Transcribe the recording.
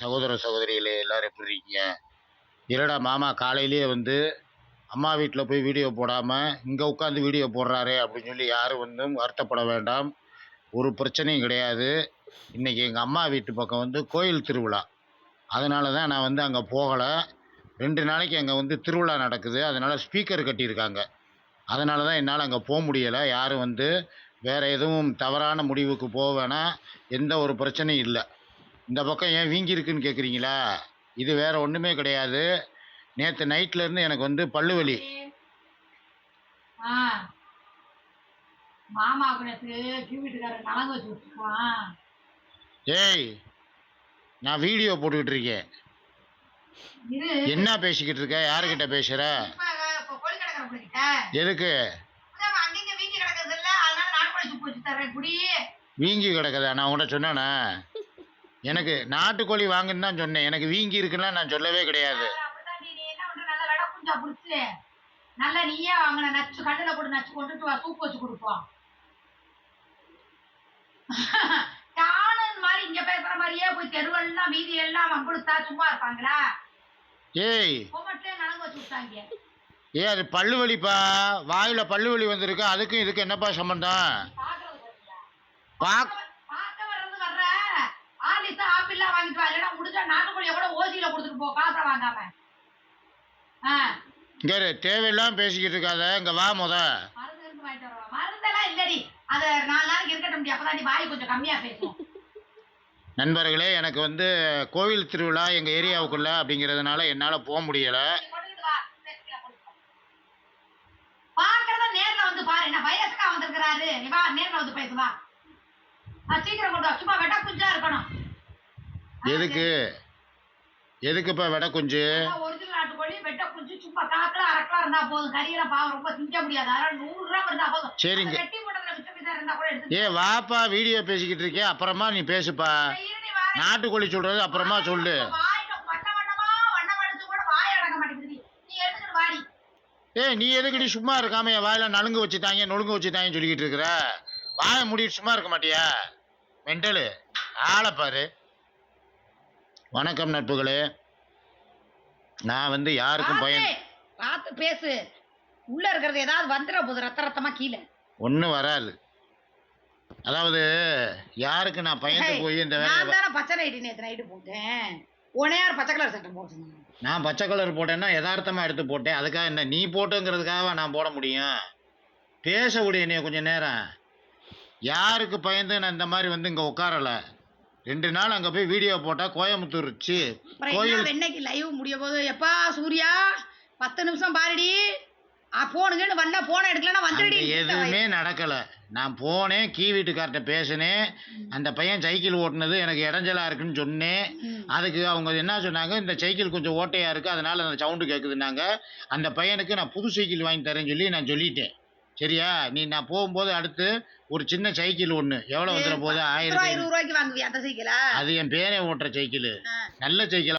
சகோதர சகோதரிகளே எல்லோரும் எப்படி இருக்கீங்க? இருடா மாமா காலையிலேயே வந்து அம்மா வீட்டில் போய் வீடியோ போடாமல் இங்கே உட்காந்து வீடியோ போடுறாரே அப்படின்னு சொல்லி யாரும் வந்து வருத்தப்பட வேண்டாம். ஒரு பிரச்சனையும் கிடையாது. இன்றைக்கி எங்கள் அம்மா வீட்டு பக்கம் வந்து கோயில் திருவிழா. அதனால தான் நான் வந்து அங்கே போகலை. ரெண்டு நாளைக்கு அங்கே வந்து திருவிழா நடக்குது. அதனால் ஸ்பீக்கர் கட்டியிருக்காங்க. அதனால தான் என்னால் அங்கே போக முடியலை. யாரும் வந்து வேறு எதுவும் தவறான முடிவுக்கு போக வேணாம். எந்த ஒரு பிரச்சனையும் இல்லை. இந்த பக்கம் ஏன் வீங்கி இருக்குன்னு கேட்குறீங்களா இது வேற ஒன்றுமே கிடையாது. நேற்று நைட்லேருந்து எனக்கு வந்து பல்லு வலி ஏய் நான் வீடியோ போட்டுக்கிட்டு இருக்கேன். இரு. என்ன பேசிக்கிட்டு இருக்க? யாருக்கிட்ட கிட்ட எதுக்கு? வீங்கி கிடக்குதா? நான் உன்கிட்ட சொன்னேனா. எனக்கு நாட்டுக்கோழி வாங்குன்னு தான் சொன்னேன். எனக்கு வீங்கி இருக்குன்னா நான் சொல்லவே கிடையாது. நல்ல வெடை குஞ்சா புடிச்சு? நல்லா நீயே வாங்கின நச்சு கண்ணுல போட்டு நச்சு கொண்டுட்டு வா சூப்பு வச்சு கொடுப்போம். காணன் மாதிரி இங்க பேசுற மாதிரியே போய் தெருவெல்லாம் வீதி எல்லாம் வம்புடுத்தா சும்மா இருப்பாங்களா? ஏய். பொம்மட்டே நலங்கு வச்சு விட்டாங்க ஏ அது பல்லு வலிப்பா? வாயில பல்லு வலி வந்திருக்கு? அதுக்கும் இதுக்கு என்னப்பா சம்பந்தம்? பாக் ஆலிஸ் ஆப்பிள்லாம் வாங்கிட்டு வா. இல்லைன்னா முடிஞ்சா நாட்டுக்கோழியை கூட ஓசியில கொடுத்துட்டு போ காசை வாங்காம. ஆ. இங்க தேவையில்லாம பேசிக்கிட்டு இருக்காத. இங்க வா முத. மருந்து இருந்து வாங்கிட்டு வரவா மருந்தெல்லாம் இல்லடி. அது நாலு நாளைக்கு இருக்கட்டும் அப்பதான் நீ வாய் கொஞ்சம் கம்மியா பேசும் நண்பர்களே எனக்கு வந்து கோவில் திருவிழா எங்க ஏரியாவுக்குள்ள அப்படிங்கிறதுனால என்னால போக முடியல. பார்க்கறத நேர்ல வந்து பாரு. என்ன வயசுக்கா வந்திருக்கிறாரு. நீ வா நேர்ல வந்து பேசு வா. ஆ, சீக்கிரம் கொண்டு வா. சும்மா வெட்ட குஞ்சா இருக்கணும். எதுக்கு? எதுக்குப்பா விட குஞ்சு? ஒரிஜினல் நாட்டுக்கோழி வெட்ட குஞ்சு சும்மா காக்கல அரைக்கலாம் இருந்தா போதும். கறியெல்லாம் பாவம் ரொம்ப திங்க முடியாது. அதனால நூறு கிராம் இருந்தா போதும். சரிங்க. அந்த வெட்டி போட்டதுல மிச்சம் மீதம் இருந்தா கூட எடுத்து ஏ வாப்பா வீடியோ பேசிக்கிட்டு இருக்கே. அப்புறமா நீ பேசுப்பா. இருடி. நாட்டுக்கோழி சொல்றது அப்புறமா சொல்லு. வாயில வண்ண வண்ணமா வண்ணம் அடிச்சு கூட வாய் அடங்க மாட்டேங்குது. நீ எடுத்துக்கிட்டு வாடி. ஏய் நீ எதுக்குடி சும்மா இருக்காம என் வாயில நலுங்கு வச்சுட்டாங்க நொழுங்கு வச்சுட்டாங்கன்னு சொல்லிக்கிட்டு இருக்கிற? வாயை மூடிட்டு சும்மா இருக்க மாட்டியா? மெண்டலு ஆளை பாரு. வணக்கம் நட்புகளே. நான் வந்து யாருக்கும் பயன் பார்த்து, பேசு. உள்ள இருக்கிறது ஏதாவது வந்துட போகுது ரத்த ரத்தமா கீழே. ஒன்றும் வராது. அதாவது யாருக்கு நான் பயந்து போய் இந்த வேலையை நான் தானே பச்சை நைட்டு நேற்று நைட்டு போட்டேன். உனையார் பச்சை கலர் சட்டை போட்டுருந்தேன் நான் பச்சை கலர் போட்டேன்னா யதார்த்தமா எடுத்து போட்டேன். அதுக்காக என்ன நீ போட்டுங்கிறதுக்காக நான் போட முடியும்? பேச விடு என்னைய கொஞ்சம் நேரம். யாருக்கு பயந்து நான் இந்த மாதிரி வந்து இங்கே உட்காரல? ரெண்டு நாள் அங்கே போய் வீடியோ போட்டால் கோயம்புத்தூர் சி அப்புறம் கோயில் என்ன வெண்ணைக்கு லைவ் முடிய போது எப்பா சூர்யா? பத்து நிமிஷம் பாருடி. போனுங்கன்னு வந்தா போன எடுக்கலன்னா அங்க வந்துடுடி. எதுவுமே நடக்கலை. நான் போனேன் கீ வீட்டுக்கார்ட்ட பேசினேன். அந்த பையன் சைக்கிள் ஓட்டுனது எனக்கு இடைஞ்சலா இருக்குன்னு சொன்னேன். அதுக்கு அவங்க என்ன சொன்னாங்க இந்த சைக்கிள் கொஞ்சம் ஓட்டையா இருக்கு அதனால அந்த சவுண்டு கேட்குதுன்னாங்க அந்த பையனுக்கு நான் புது சைக்கிள் வாங்கி தரேன்னு சொல்லி நான் சொல்லிட்டேன். சரியா? நீ நான் போகும்போது அடுத்து ஒரு சின்ன சைக்கிள் ஒன்று எவ்வளோ வந்துட போகுது? ஆயிரத்தி இருபது ரூபாய்க்கு வாங்குவியா அந்த சைக்கிளா? அது என் பேரே ஓட்டுற சைக்கிள். நல்ல சைக்கிள்?